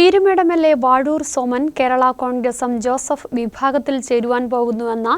Peermade M L A Vazhoor Soman Kerala കോൺഗ്രസും Joseph വിഭാഗത്തിൽ ചേരുവാൻ പോകുന്നുവെന്ന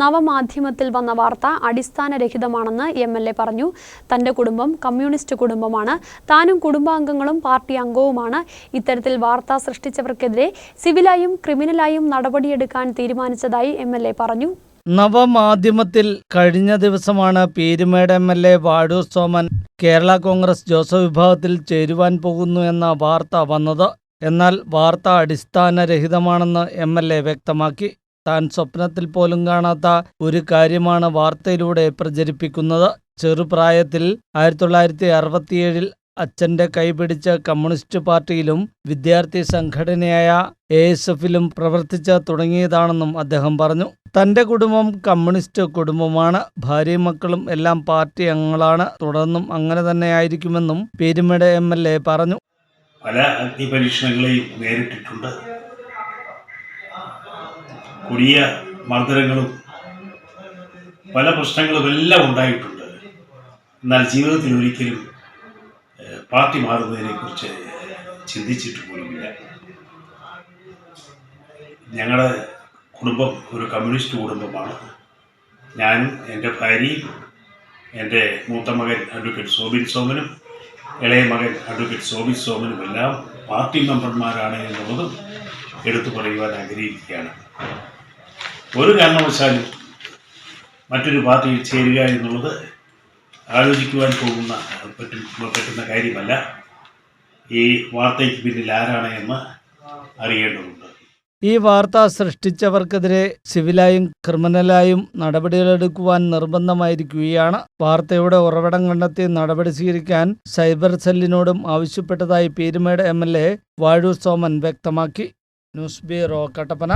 നവമാധ്യമത്തിൽ വന്ന വാർത്ത അടിസ്ഥാനരഹിതമാണെന്ന് എം എൽ എ പറഞ്ഞു. തന്റെ കുടുംബം കമ്മ്യൂണിസ്റ്റ് കുടുംബമാണ്. താനും കുടുംബാംഗങ്ങളും പാർട്ടി അംഗവുമാണ്. ഇത്തരത്തിൽ വാർത്ത സൃഷ്ടിച്ചവർക്കെതിരെ സിവിലായും ക്രിമിനലായും നടപടിയെടുക്കാൻ തീരുമാനിച്ചതായി എം എൽ എ പറഞ്ഞു. നവമാധ്യമത്തിൽ കഴിഞ്ഞ ദിവസമാണ് Peermade M L A Vazhoor Soman Kerala Congress Joseph വിഭാഗത്തിൽ ചേരുവാൻ പോകുന്നു എന്ന വാർത്ത വന്നത്. എന്നാൽ വാർത്ത അടിസ്ഥാനരഹിതമാണെന്ന് എം എൽ എ വ്യക്തമാക്കി. താൻ സ്വപ്നത്തിൽ പോലും കാണാത്ത ഒരു കാര്യമാണ് വാർത്തയിലൂടെ പ്രചരിപ്പിക്കുന്നത്. ചെറുപ്രായത്തിൽ ആയിരത്തി തൊള്ളായിരത്തി അറുപത്തിയേഴിൽ അച്ഛന്റെ കൈപിടിച്ച കമ്മ്യൂണിസ്റ്റ് പാർട്ടിയിലും വിദ്യാർത്ഥി സംഘടനയായ എ എസ് എഫിലും പ്രവർത്തിച്ച് തുടങ്ങിയതാണെന്നും അദ്ദേഹം പറഞ്ഞു. തന്റെ കുടുംബം കമ്മ്യൂണിസ്റ്റ് കുടുംബമാണ്. ഭാര്യയും മക്കളും എല്ലാം പാർട്ടി അംഗങ്ങളാണ്. തുടർന്നും അങ്ങനെ തന്നെയായിരിക്കുമെന്നും പേരുമേട് എം എൽ എ പറഞ്ഞു. പല അഗ്നിപരീക്ഷണങ്ങളെയും നേരിട്ടിട്ടുണ്ട്. കൊടിയ മർദ്ദനങ്ങളും പല പ്രശ്നങ്ങളും എല്ലാം ഉണ്ടായിട്ടുണ്ട്. എന്നാൽ ജീവിതത്തിൽ ഒരിക്കലും പാർട്ടി മാറുന്നതിനെക്കുറിച്ച് ചിന്തിച്ചിട്ട് പോലുമില്ല. ഞങ്ങളുടെ കുടുംബം ഒരു കമ്മ്യൂണിസ്റ്റ് കുടുംബമാണ്. ഞാനും എന്റെ ഭാര്യയും എന്റെ മൂത്ത മകൻ അഡ്വക്കേറ്റ് സോബിൻ സോമനും ഇളയ മകൻ അഡ്വക്കേറ്റ് സോമി സോമനും എല്ലാം പാർട്ടി മെമ്പർമാരാണ് എന്നുള്ളതും എടുത്തു പറയുവാൻ ആഗ്രഹിക്കുകയാണ്. ഒരു കാരണവശാലും മറ്റൊരു പാർട്ടിയിൽ ചേരുക എന്നുള്ളത് ആലോചിക്കുവാൻ പോകുന്ന പറ്റും പറ്റുന്ന കാര്യമല്ല. ഈ വാർത്തയ്ക്ക് പിന്നിൽ ആരാണ് എന്ന് അറിയേണ്ടതുണ്ട്. ഈ വാർത്ത സൃഷ്ടിച്ചവർക്കെതിരെ സിവിലായും ക്രിമിനലായും നടപടികളെടുക്കുവാൻ നിർബന്ധമായിരിക്കുകയാണ്. വാർത്തയുടെ ഉറവിടം കണ്ടെത്തി നടപടി സ്വീകരിക്കാൻ സൈബർ സെല്ലിനോടും ആവശ്യപ്പെട്ടതായി Peermade M L A Vazhoor Soman വ്യക്തമാക്കി. News bureau Kattappana.